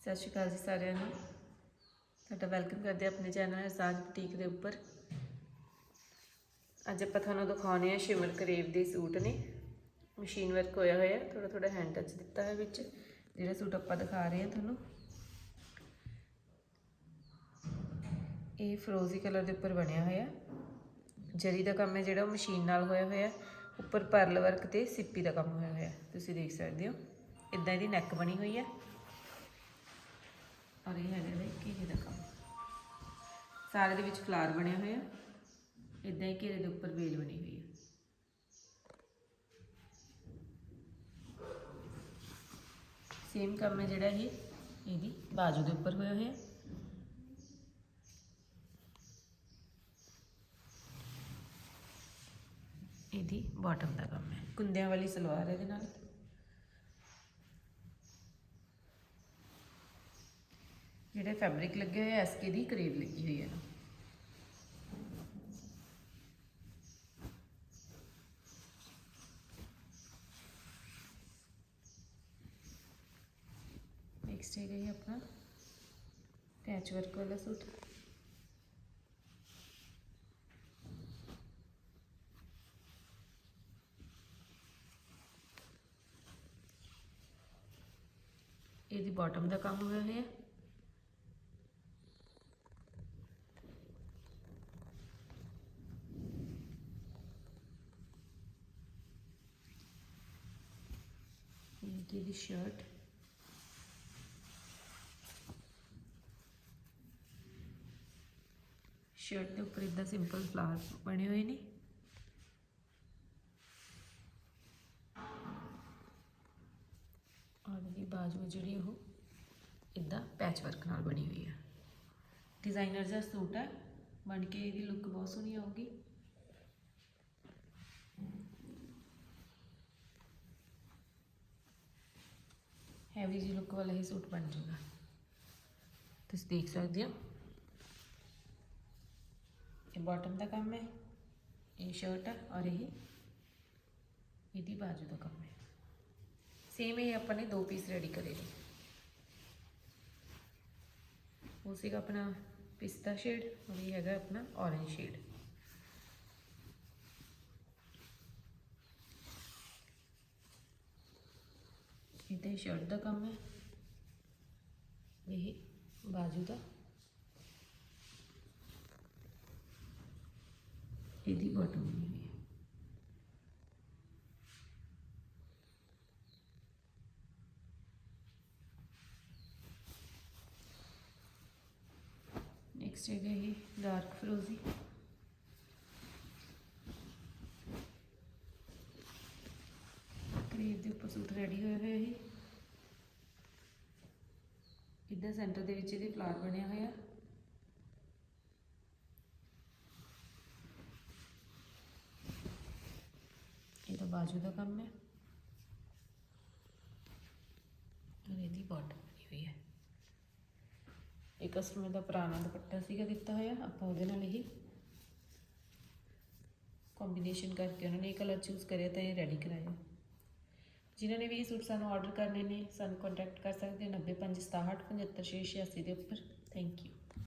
ਸਤਿ ਸ਼੍ਰੀ ਅਕਾਲ ਜੀ ਸਾਰਿਆਂ ਨੂੰ। ਤੁਹਾਡਾ ਵੈਲਕਮ ਕਰਦੇ ਆਪਣੇ ਚੈਨਲ ਅਸਾਜ ਬੁਟੀਕ ਦੇ ਉੱਪਰ। ਅੱਜ ਆਪਾਂ ਤੁਹਾਨੂੰ ਦਿਖਾਉਣੇ ਆ ਸ਼ਿਮਰ ਕਰੇਵ ਦੇ ਸੂਟ ਨੇ। ਮਸ਼ੀਨ ਵਰਕ ਹੋਇਆ ਹੋਇਆ ਥੋੜਾ ਥੋੜਾ ਹੈਂਡ ਟੱਚ ਦਿੱਤਾ ਹੈ ਵਿੱਚ। ਜਿਹੜਾ ਸੂਟ ਆਪਾਂ ਦਿਖਾ ਰਹੇ ਹਾਂ ਤੁਹਾਨੂੰ। ਇਹ ਫਰੋਜ਼ੀ ਕਲਰ ਦੇ ਉੱਪਰ ਬਣਿਆ ਹੋਇਆ। ਜਰੀ ਦਾ ਕੰਮ ਹੈ ਜਿਹੜਾ, ਉਹ ਮਸ਼ੀਨ ਨਾਲ ਹੋਇਆ ਹੋਇਆ। ਉੱਪਰ ਪਰਲ ਵਰਕ ਤੇ ਸਿੱਪੀ ਦਾ ਕੰਮ ਹੋਇਆ ਹੋਇਆ। ਤੁਸੀਂ ਦੇਖ ਸਕਦੇ ਹੋ। ਇਦਾਂ ਇਹਦੀ ਨੈਕ ਬਣੀ ਹੋਈ ਹੈ। ਔਰ ਇਹ ਹੈਗਾ ਇਹਦਾ ਘੇਰੇ ਦਾ ਕੰਮ। ਸਾਰੇ ਦੇ ਵਿੱਚ ਫਲਾਰ ਬਣਿਆ ਹੋਇਆ। ਇਦਾਂ ਹੀ ਘੇਰੇ ਦੇ ਉੱਪਰ ਵੇਲ ਬਣੀ ਹੋਈ ਹੈ ਸੇਮ ਕੰਮ ਹੈ ਜਿਹੜਾ ਇਹ। ਇਹਦੀ ਬਾਜੂ ਦੇ ਉੱਪਰ ਹੋਇਆ ਹੋਇਆ। ਇਹਦੀ ਬਾਟਮ ਦਾ ਕੰਮ ਹੈ। ਕੁੰਦਿਆਂ ਵਾਲੀ ਸਲਵਾਰ ਇਹਦੇ ਨਾਲ। ਜਿਹੜੇ ਫੈਬਰਿਕ ਲੱਗੇ ਹੋਏ ਐਸਕੇ ਦੀ ਕਰੇਵ ਲੱਗੀ ਹੋਈ ਹੈ ਨੈਕਸਟ ਹੈ ਗਈ ਆਪਣਾ ਪੈਚ ਵਰਕ ਵਾਲਾ ਸੂਟ। ਇਹਦੀ ਬਾਟਮ ਦਾ ਕੰਮ ਹੋਇਆ ਹੋਇਆ। ਇਹ ਇਹਦੀ ਸ਼ਰਟ ਸ਼ਰਟ ਦੇ ਉੱਪਰ ਇਦਾਂ ਸਿੰਪਲ ਫਲਾਵਰ ਬਣੇ ਹੋਏ ਨੇ। ਔਰ ਇਹਦੀ ਬਾਜੂ ਜਿਹੜੀ ਉਹ ਇਦਾਂ ਪੈਚ ਵਰਕ ਨਾਲ ਬਣੀ ਹੋਈ ਹੈ ਡਿਜ਼ਾਈਨਰ ਦਾ ਸੂਟ ਹੈ ਬਣ ਕੇ ਇਹਦੀ ਲੁੱਕ ਬਹੁਤ ਸੋਹਣੀ ਆਊਗੀ। ਹੈਵੀ ਜੀ ਲੁੱਕ ਵਾਲਾ ਹੀ ਸੂਟ ਬਣ ਜਾਊਗਾ ਤੁਸੀਂ ਦੇਖ ਸਕਦੇ ਹੋ। ਇਹ ਬਾਟਮ ਦਾ ਕੰਮ ਹੈ, ਇਹ ਸ਼ਰਟ ਹੈ ਔਰ ਇਹ ਇਹਦੀ ਬਾਜੂ ਦਾ ਕੰਮ ਹੈ। ਸੇਮ ਇਹ ਆਪਾਂ ਨੇ ਦੋ ਪੀਸ ਰੈਡੀ ਕਰੇ ਨੇ। ਉਹ ਸੀਗਾ ਆਪਣਾ ਪਿਸਤਾ ਸ਼ੇਡ ਔਰ ਇਹ ਹੈਗਾ ਆਪਣਾ ਔਰੇਂਜ ਸ਼ੇਡ ਇਹਦੇ ਸ਼ਰਟ ਦਾ ਕੰਮ ਹੈ? ਇਹ ਬਾਜੂ ਦਾ। ਇਹਦੀ ਬਾਟਮ ਬਣੀ ਹੈ। ਨੈਕਸਟ ਹੈਗਾ ਇਹ ਡਾਰਕ ਫਰੋਜ਼ੀ ਕਰੀਬ ਦੇ ਉੱਪਰ ਸੂਟ ਰੈਡੀ ਹੋਇਆ ਹੋਇਆ ਇਹ। ਇੱਦਾਂ ਸੈਂਟਰ ਦੇ ਵਿੱਚ ਇਹਦੇ ਫਲਾਰ ਬਣਿਆ ਹੋਇਆ। ਇਹਦਾ ਬਾਜੂ ਦਾ ਕੰਮ ਹੈ। ਔਰ ਇਹਦੀ ਬਾਟਮ ਬਣੀ ਹੋਈ ਹੈ। ਇਹ ਕਸਟਮਰ ਦਾ ਪੁਰਾਣਾ ਦੁਪੱਟਾ ਸੀਗਾ ਦਿੱਤਾ ਹੋਇਆ, ਆਪਾਂ ਉਹਦੇ ਨਾਲ ਹੀ ਕੰਬੀਨੇਸ਼ਨ ਕਰਕੇ ਉਹਨਾਂ ਨੇ ਇਹ ਕਲਰ ਚੂਜ਼ ਕਰਿਆ ਤਾਂ ਇਹ ਰੈਡੀ ਕਰਾਇਆ। ਜਿਨ੍ਹਾਂ ਨੇ ਵੀ ਇਹ ਸੂਟ ਸਾਨੂੰ ਆਰਡਰ ਕਰਨੇ ਨੇ, ਸਾਨੂੰ ਕੰਟੈਕਟ ਕਰ ਸਕਦੇ ਹੋ 9567 75 686 ਦੇ ਉੱਪਰ। Thank you